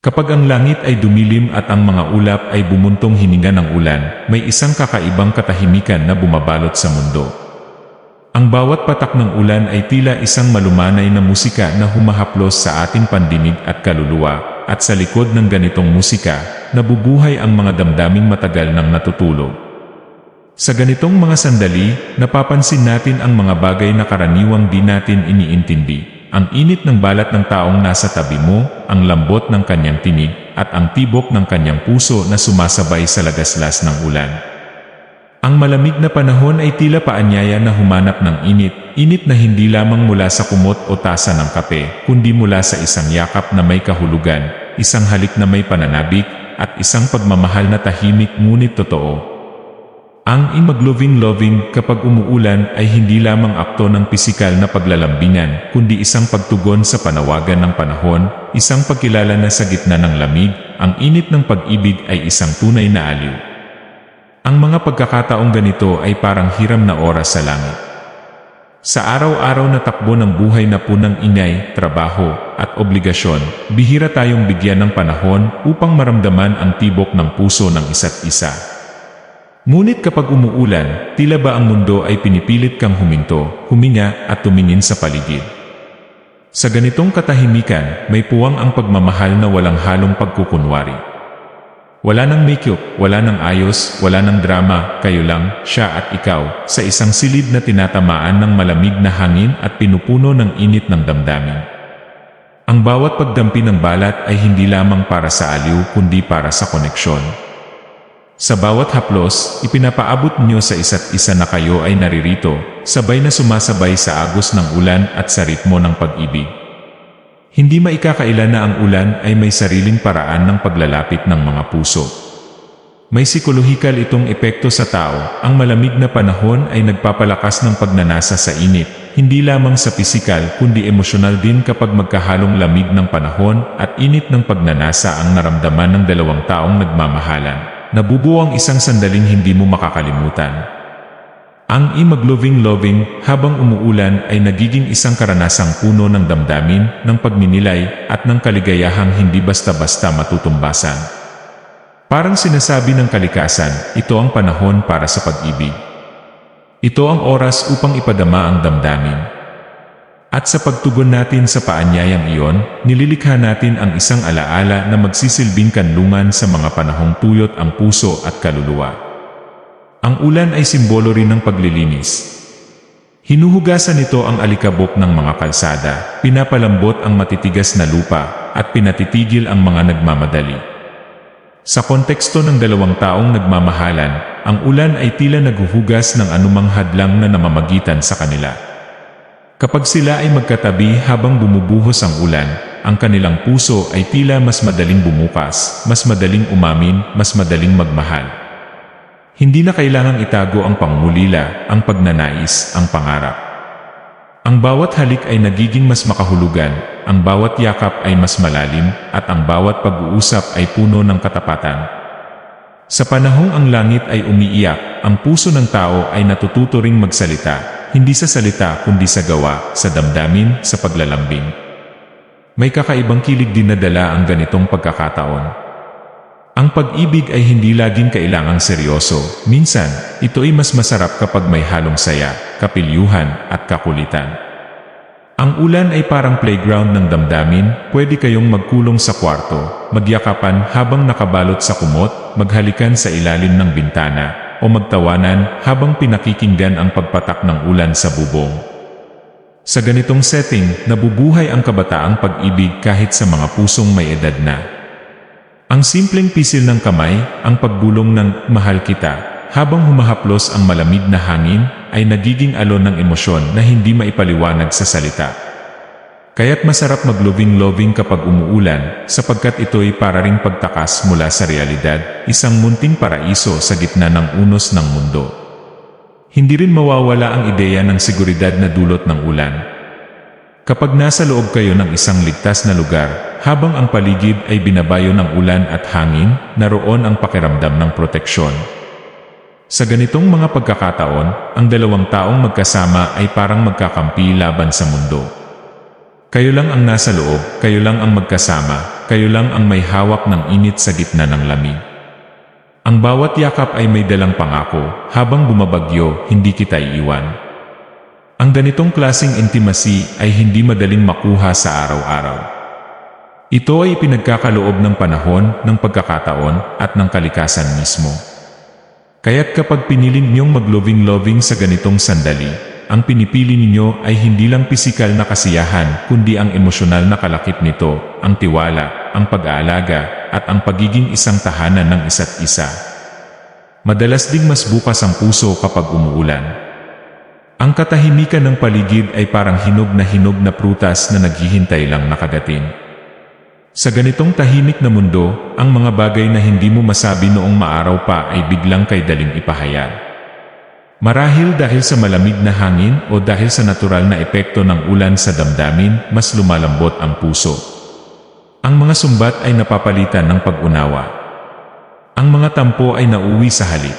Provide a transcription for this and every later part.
Kapag ang langit ay dumilim at ang mga ulap ay bumuntong hininga ng ulan, may isang kakaibang katahimikan na bumabalot sa mundo. Ang bawat patak ng ulan ay tila isang malumanay na musika na humahaplos sa ating pandinig at kaluluwa, at sa likod ng ganitong musika, nabubuhay ang mga damdaming matagal nang natutulog. Sa ganitong mga sandali, napapansin natin ang mga bagay na karaniwang di natin iniintindi. Ang init ng balat ng taong nasa tabi mo, ang lambot ng kanyang tinig, at ang tibok ng kanyang puso na sumasabay sa lagaslas ng ulan. Ang malamig na panahon ay tila paanyaya na humanap ng init, init na hindi lamang mula sa kumot o tasa ng kape, kundi mula sa isang yakap na may kahulugan, isang halik na may pananabik, at isang pagmamahal na tahimik ngunit totoo. Ang imagloving-loving kapag umuulan ay hindi lamang akto ng pisikal na paglalambingan, kundi isang pagtugon sa panawagan ng panahon, isang pagkilala na sa gitna ng lamig, ang init ng pag-ibig ay isang tunay na aliw. Ang mga pagkakataong ganito ay parang hiram na oras sa langit. Sa araw-araw na takbo ng buhay na punang ingay, trabaho, at obligasyon, bihira tayong bigyan ng panahon upang maramdaman ang tibok ng puso ng isa't isa. Ngunit kapag umuulan, tila ba ang mundo ay pinipilit kang huminto, huminga at tumingin sa paligid. Sa ganitong katahimikan, may puwang ang pagmamahal na walang halong pagkukunwari. Wala nang makeup, wala nang ayos, wala nang drama, kayo lang, siya at ikaw, sa isang silid na tinatamaan ng malamig na hangin at pinupuno ng init ng damdamin. Ang bawat pagdampi ng balat ay hindi lamang para sa aliw kundi para sa koneksyon. Sa bawat haplos, ipinapaabot niyo sa isa't isa na kayo ay naririto, sabay na sumasabay sa agos ng ulan at sa ritmo ng pag-ibig. Hindi maikakaila na ang ulan ay may sariling paraan ng paglalapit ng mga puso. May psikolohikal itong epekto sa tao, ang malamig na panahon ay nagpapalakas ng pagnanasa sa init, hindi lamang sa pisikal kundi emosyonal din kapag magkahalong lamig ng panahon at init ng pagnanasa ang naramdaman ng dalawang taong nagmamahalan nabubuo ang isang sandaling hindi mo makakalimutan. Ang imagloving-loving habang umuulan ay nagiging isang karanasang puno ng damdamin, ng pagninilay, at ng kaligayahang hindi basta-basta matutumbasan. Parang sinasabi ng kalikasan, ito ang panahon para sa pag-ibig. Ito ang oras upang ipadama ang damdamin. At sa pagtugon natin sa paanyayang iyon, nililikha natin ang isang alaala na magsisilbing kanlungan sa mga panahong tuyot ang puso at kaluluwa. Ang ulan ay simbolo rin ng paglilinis. Hinuhugasan nito ang alikabok ng mga kalsada, pinapalambot ang matitigas na lupa, at pinatitigil ang mga nagmamadali. Sa konteksto ng dalawang taong nagmamahalan, ang ulan ay tila naghuhugas ng anumang hadlang na namamagitan sa kanila. Kapag sila ay magkatabi habang bumubuhos ang ulan, ang kanilang puso ay tila mas madaling bumukas, mas madaling umamin, mas madaling magmahal. Hindi na kailangang itago ang pangmulila, ang pagnanais, ang pangarap. Ang bawat halik ay nagiging mas makahulugan, ang bawat yakap ay mas malalim, at ang bawat pag-uusap ay puno ng katapatan. Sa panahong ang langit ay umiiyak, ang puso ng tao ay natututo ring magsalita, hindi sa salita kundi sa gawa, sa damdamin, sa paglalambing. May kakaibang kilig din na dala ang ganitong pagkakataon. Ang pag-ibig ay hindi laging kailangang seryoso, minsan, ito ay mas masarap kapag may halong saya, kapilyuhan, at kakulitan. Ang ulan ay parang playground ng damdamin, pwede kayong magkulong sa kwarto, magyakapan habang nakabalot sa kumot, maghalikan sa ilalim ng bintana, o magtawanan habang pinakikinggan ang pagpatak ng ulan sa bubong. Sa ganitong setting, nabubuhay ang kabataang pag-ibig kahit sa mga pusong may edad na. Ang simpleng pisil ng kamay, ang pagbulong ng mahal kita, habang humahaplos ang malamig na hangin, ay nagiging alon ng emosyon na hindi maipaliwanag sa salita. Kaya't masarap magloving-loving kapag umuulan, sapagkat ito'y para ring pagtakas mula sa realidad, isang munting paraiso sa gitna ng unos ng mundo. Hindi rin mawawala ang ideya ng seguridad na dulot ng ulan. Kapag nasa loob kayo ng isang ligtas na lugar, habang ang paligid ay binabayo ng ulan at hangin, naroon ang pakiramdam ng proteksyon. Sa ganitong mga pagkakataon, ang dalawang taong magkasama ay parang magkakampi laban sa mundo. Kayo lang ang nasa loob, kayo lang ang magkasama, kayo lang ang may hawak ng init sa gitna ng lamig. Ang bawat yakap ay may dalang pangako, habang bumabagyo, hindi kita iiwan. Ang ganitong klasing intimacy ay hindi madaling makuha sa araw-araw. Ito ay pinagkakaloob ng panahon, ng pagkakataon, at ng kalikasan mismo. Kaya't kapag pinili ninyong mag-loving-loving sa ganitong sandali, ang pinipili ninyo ay hindi lang pisikal na kasiyahan, kundi ang emosyonal na kalakip nito, ang tiwala, ang pag-aalaga, at ang pagiging isang tahanan ng isa't isa. Madalas ding mas bukas ang puso kapag umuulan. Ang katahimikan ng paligid ay parang hinog na hinog na prutas na naghihintay lang nakagatin. Sa ganitong tahimik na mundo, ang mga bagay na hindi mo masabi noong maaraw pa ay biglang kay daling ipahayag. Marahil dahil sa malamig na hangin o dahil sa natural na epekto ng ulan sa damdamin, mas lumalambot ang puso. Ang mga sumbat ay napapalitan ng pag-unawa. Ang mga tampo ay nauwi sa halik.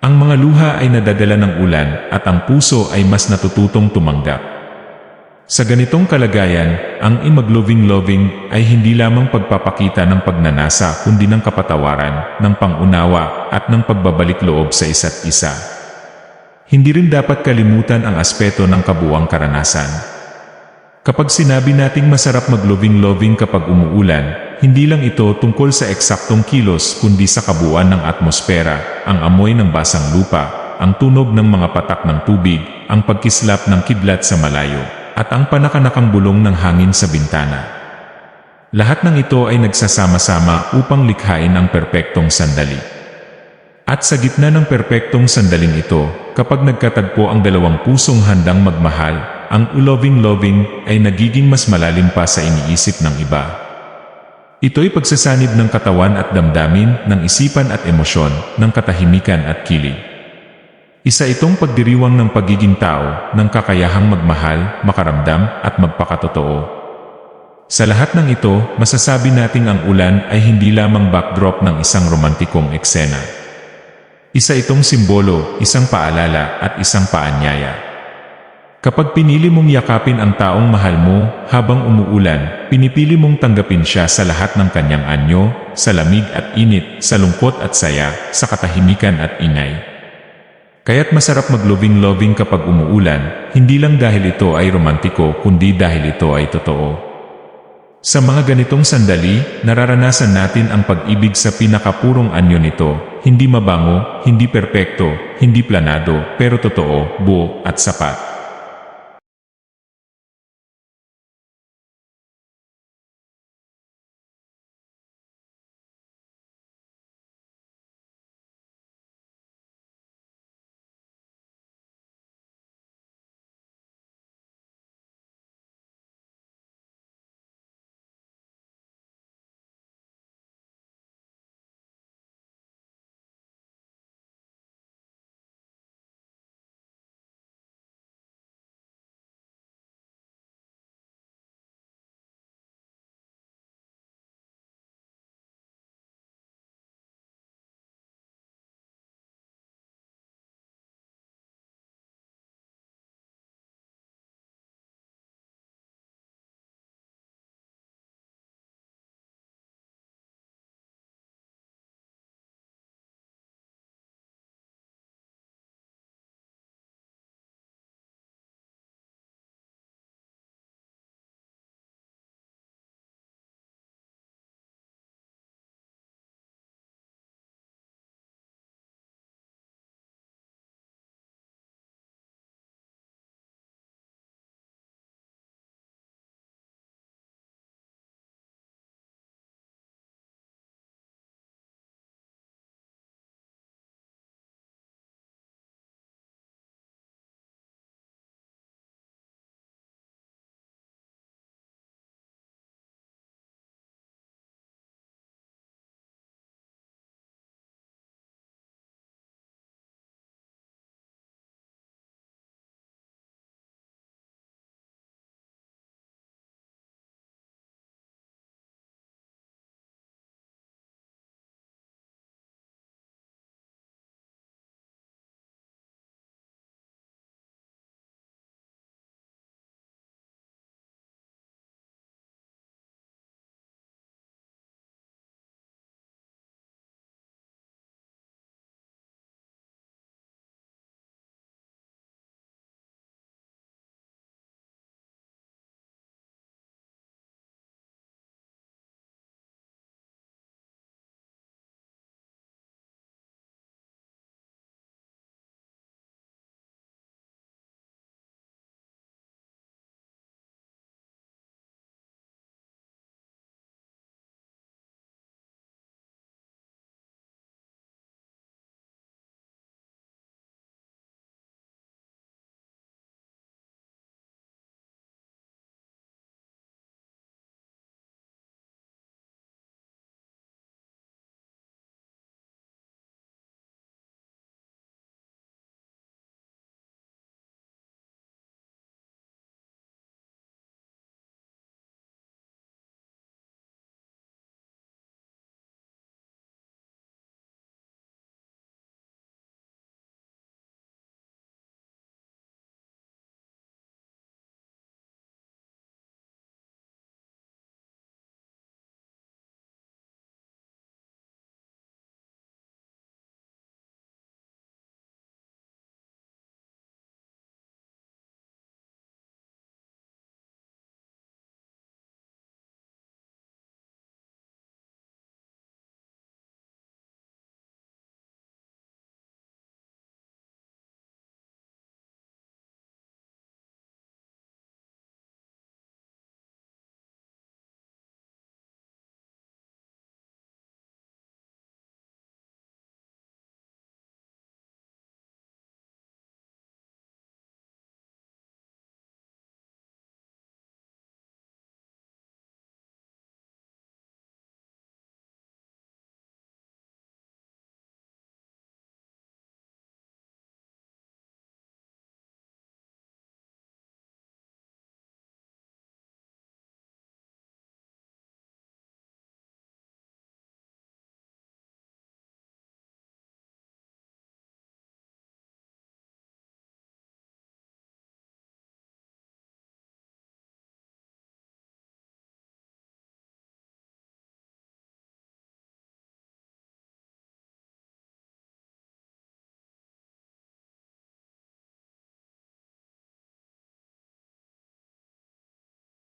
Ang mga luha ay nadadala ng ulan at ang puso ay mas natututong tumanggap. Sa ganitong kalagayan, ang imag-loving-loving ay hindi lamang pagpapakita ng pagnanasa kundi ng kapatawaran, ng pangunawa, at ng pagbabalik loob sa isa't isa. Hindi rin dapat kalimutan ang aspeto ng kabuang karanasan. Kapag sinabi nating masarap mag-loving-loving kapag umuulan, hindi lang ito tungkol sa eksaktong kilos kundi sa kabuuan ng atmosfera, ang amoy ng basang lupa, ang tunog ng mga patak ng tubig, ang pagkislap ng kidlat sa malayo, at ang panakanakang bulong ng hangin sa bintana. Lahat ng ito ay nagsasama-sama upang likhain ang perpektong sandali. At sa gitna ng perpektong sandaling ito, kapag nagkatagpo ang dalawang pusong handang magmahal, ang loving-loving ay nagiging mas malalim pa sa iniisip ng iba. Ito'y pagsasanib ng katawan at damdamin, ng isipan at emosyon, ng katahimikan at kilig. Isa itong pagdiriwang ng pagiging tao, ng kakayahang magmahal, makaramdam, at magpakatotoo. Sa lahat ng ito, masasabi nating ang ulan ay hindi lamang backdrop ng isang romantikong eksena. Isa itong simbolo, isang paalala, at isang paanyaya. Kapag pinili mong yakapin ang taong mahal mo habang umuulan, pinipili mong tanggapin siya sa lahat ng kanyang anyo, sa lamig at init, sa lungkot at saya, sa katahimikan at ingay. Kaya't masarap mag-loving-loving kapag umuulan, hindi lang dahil ito ay romantiko kundi dahil ito ay totoo. Sa mga ganitong sandali, nararanasan natin ang pag-ibig sa pinakapurong anyo nito, hindi mabango, hindi perpekto, hindi planado, pero totoo, buo, at sapat.